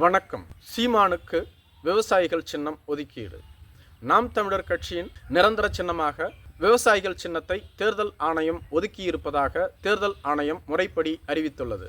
வணக்கம். சீமானுக்கு விவசாயிகள் சின்னம் ஒதுக்கீடு. நாம் தமிழர் கட்சியின் நிரந்தர சின்னமாக விவசாயிகள் சின்னத்தை தேர்தல் ஆணையம் ஒதுக்கியிருப்பதாக தேர்தல் ஆணையம் முறைப்படி அறிவித்துள்ளது.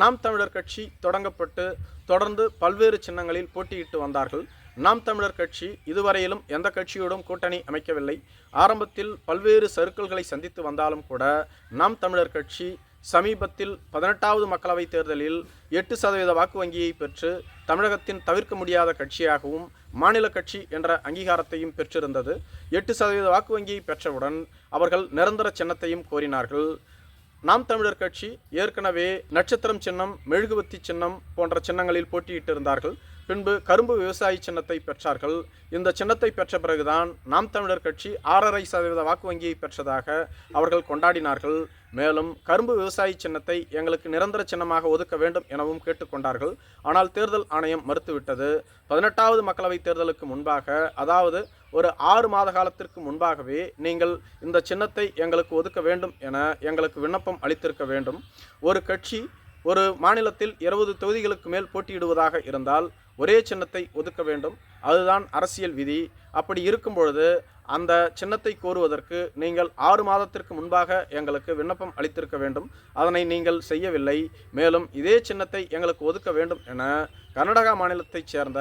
நாம் தமிழர் கட்சி தொடங்கப்பட்டு தொடர்ந்து பல்வேறு சின்னங்களில் போட்டியிட்டு வந்தார்கள். நாம் தமிழர் கட்சி இதுவரையிலும் எந்த கட்சியோடும் கூட்டணி அமைக்கவில்லை. ஆரம்பத்தில் பல்வேறு சறுக்கல்களை சந்தித்து வந்தாலும் கூட நாம் தமிழர் கட்சி சமீபத்தில் பதினெட்டாவது மக்களவைத் தேர்தலில் எட்டு சதவீத வாக்கு வங்கியை பெற்று தமிழகத்தின் தவிர்க்க முடியாத கட்சியாகவும் மாநில கட்சி என்ற அங்கீகாரத்தையும் பெற்றிருந்தது. எட்டு சதவீத வாக்கு வங்கியை பெற்றவுடன் அவர்கள் நிரந்தர சின்னத்தையும் கோரினார்கள். நாம் தமிழர் கட்சி ஏற்கனவே நட்சத்திரம் சின்னம் மெழுகுவத்தி சின்னம் போன்ற சின்னங்களில் போட்டியிட்டிருந்தார்கள். பின்பு கரும்பு விவசாயி சின்னத்தை பெற்றார்கள். இந்த சின்னத்தை பெற்ற பிறகுதான் நாம் தமிழர் கட்சி ஆறரை சதவீத வாக்கு வங்கியை பெற்றதாக அவர்கள் கொண்டாடினார்கள். மேலும் கரும்பு விவசாயி சின்னத்தை எங்களுக்கு நிரந்தர சின்னமாக ஒதுக்க வேண்டும் எனவும் கேட்டுக்கொண்டார்கள். ஆனால் தேர்தல் ஆணையம் மறுத்துவிட்டது. பதினெட்டாவது மக்களவைத் தேர்தலுக்கு முன்பாக அதாவது ஒரு ஆறு மாத காலத்திற்கு முன்பாகவே நீங்கள் இந்த சின்னத்தை எங்களுக்கு ஒதுக்க வேண்டும் என எங்களுக்கு விண்ணப்பம் அளித்திருக்க வேண்டும். ஒரு கட்சி ஒரு மாநிலத்தில் இருபது தொகுதிகளுக்கு மேல் போட்டியிடுவதாக இருந்தால் ஒரே சின்னத்தை ஒதுக்க வேண்டும். அதுதான் அரசியல் விதி. அப்படி இருக்கும் பொழுது அந்த சின்னத்தை கோருவதற்கு நீங்கள் ஆறு மாதத்திற்கு முன்பாக எங்களுக்கு விண்ணப்பம் அளித்திருக்க வேண்டும். அதனை நீங்கள் செய்யவில்லை. மேலும் இதே சின்னத்தை எங்களுக்கு ஒதுக்க வேண்டும் என கர்நாடகா மாநிலத்தைச் சேர்ந்த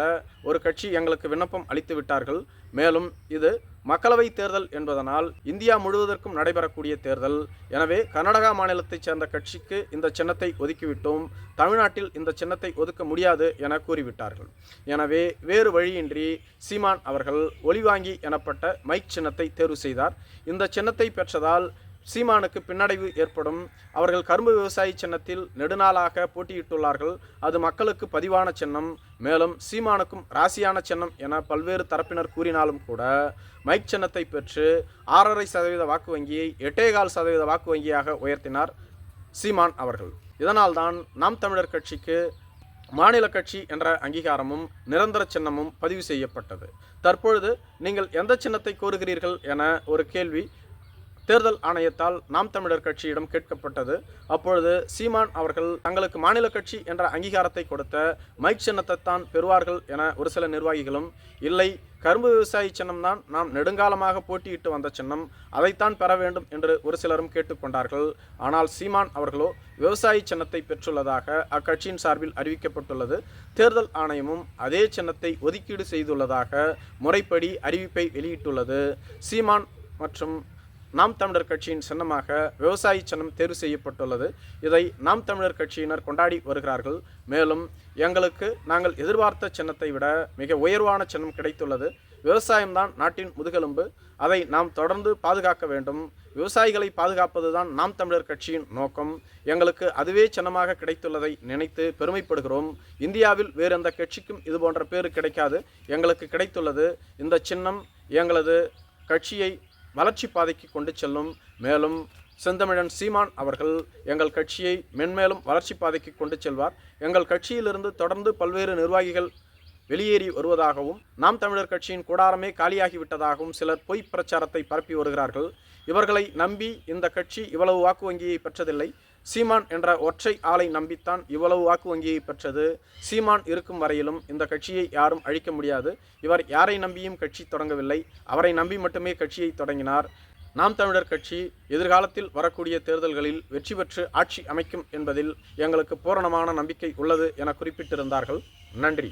ஒரு கட்சி எங்களுக்கு விண்ணப்பம் அளித்து விட்டார்கள். மேலும் இது மக்களவை தேர்தல் என்பதனால் இந்தியா முழுவதற்கும் நடைபெறக்கூடிய தேர்தல். எனவே கர்நாடகா மாநிலத்தைச் சேர்ந்த கட்சிக்கு இந்த சின்னத்தை ஒதுக்கிவிட்டோம். தமிழ்நாட்டில் இந்த சின்னத்தை ஒதுக்க முடியாது என கூறிவிட்டார்கள். எனவே வேறு வழியின்றி சீமான் அவர்கள் ஒளிவாங்கி எனப்பட்ட மைக் சின்னத்தை தேர்வு செய்தார். இந்த சின்னத்தை பெற்றதால் சீமானுக்கு பின்னடைவு ஏற்படும். அவர்கள் கரும்பு விவசாயி சின்னத்தில் நெடுநாளாக போட்டியிட்டுள்ளார்கள். அது மக்களுக்கு பதிவான சின்னம். மேலும் சீமானுக்கும் ராசியான சின்னம் என பல்வேறு தரப்பினர் கூறினாலும் கூட மைக் சின்னத்தை பெற்று ஆறரை சதவீத வாக்கு வங்கியை எட்டேகால் சதவீத வாக்கு வங்கியாக உயர்த்தினார் சீமான் அவர்கள். இதனால்தான் நாம் தமிழர் கட்சிக்கு மாநில கட்சி என்ற அங்கீகாரமும் நிரந்தர சின்னமும் பதிவு செய்யப்பட்டது. தற்பொழுது நீங்கள் எந்த சின்னத்தை கோருகிறீர்கள் என ஒரு கேள்வி தேர்தல் ஆணையத்தால் நாம் தமிழர் கட்சியிடம் கேட்கப்பட்டது. அப்பொழுது சீமான் அவர்கள் தங்களுக்கு மாநில கட்சி என்ற அங்கீகாரத்தை கொடுத்த மைக் சின்னத்தை தான் பெறுவார்கள் என ஒரு சில நிர்வாகிகளும் இல்லை கரும்பு விவசாயி சின்னம்தான் நாம் நெடுங்காலமாக போட்டியிட்டு வந்த சின்னம் அதைத்தான் பெற வேண்டும் என்று ஒரு சிலரும் கேட்டுக்கொண்டார்கள். ஆனால் சீமான் அவர்களோ விவசாயி சின்னத்தை பெற்றுள்ளதாக அக்கட்சியின் சார்பில் அறிவிக்கப்பட்டுள்ளது. தேர்தல் ஆணையமும் அதே சின்னத்தை ஒதுக்கீடு செய்துள்ளதாக முறைப்படி அறிவிப்பை வெளியிட்டுள்ளது. சீமான் மற்றும் நாம் தமிழர் கட்சியின் சின்னமாக விவசாயி சின்னம் தேர்வு செய்யப்பட்டுள்ளது. இதை நாம் தமிழர் கட்சியினர் கொண்டாடி வருகிறார்கள். மேலும் எங்களுக்கு நாங்கள் எதிர்பார்த்த சின்னத்தை விட மிக உயர்வான சின்னம் கிடைத்துள்ளது. விவசாயம்தான் நாட்டின் முதுகெலும்பு. அதை நாம் தொடர்ந்து பாதுகாக்க வேண்டும். விவசாயிகளை பாதுகாப்பதுதான் நாம் தமிழர் கட்சியின் நோக்கம். எங்களுக்கு அதுவே சின்னமாக கிடைத்துள்ளதை நினைத்து பெருமைப்படுகிறோம். இந்தியாவில் வேறு எந்த கட்சிக்கும் இது போன்ற பேர் கிடைக்காது. எங்களுக்கு கிடைத்துள்ளது. இந்த சின்னம் எங்களது கட்சியை வளர்ச்சி பாதைக்கு கொண்டு செல்லும். மேலும் செந்தமிழன் சீமான் அவர்கள் எங்கள் கட்சியை மென்மேலும் வளர்ச்சி பாதைக்கு கொண்டு செல்வார். எங்கள் கட்சியிலிருந்து தொடர்ந்து பல்வேறு நிர்வாகிகள் வெளியேறி வருவதாகவும் நாம் தமிழர் கட்சியின் கூடாரமே காலியாகிவிட்டதாகவும் சிலர் பொய் பிரச்சாரத்தை பரப்பி வருகிறார்கள். இவர்களை நம்பி இந்த கட்சி இவ்வளவு வாக்கு வங்கியை பெற்றதில்லை. சீமான் என்ற ஒற்றை ஆளை நம்பித்தான் இவ்வளவு வாக்கு வங்கியை பெற்றது. சீமான் இருக்கும் வரையிலும் இந்த கட்சியை யாரும் அழிக்க முடியாது. இவர் யாரை நம்பியும் கட்சி தொடங்கவில்லை. அவரை நம்பி மட்டுமே கட்சியை தொடங்கினார். நாம் தமிழர் கட்சி எதிர்காலத்தில் வரக்கூடிய தேர்தல்களில் வெற்றி பெற்று ஆட்சி அமைக்கும் என்பதில் எங்களுக்கு பூரணமான நம்பிக்கை உள்ளது என குறிப்பிட்டிருந்தார்கள். நன்றி.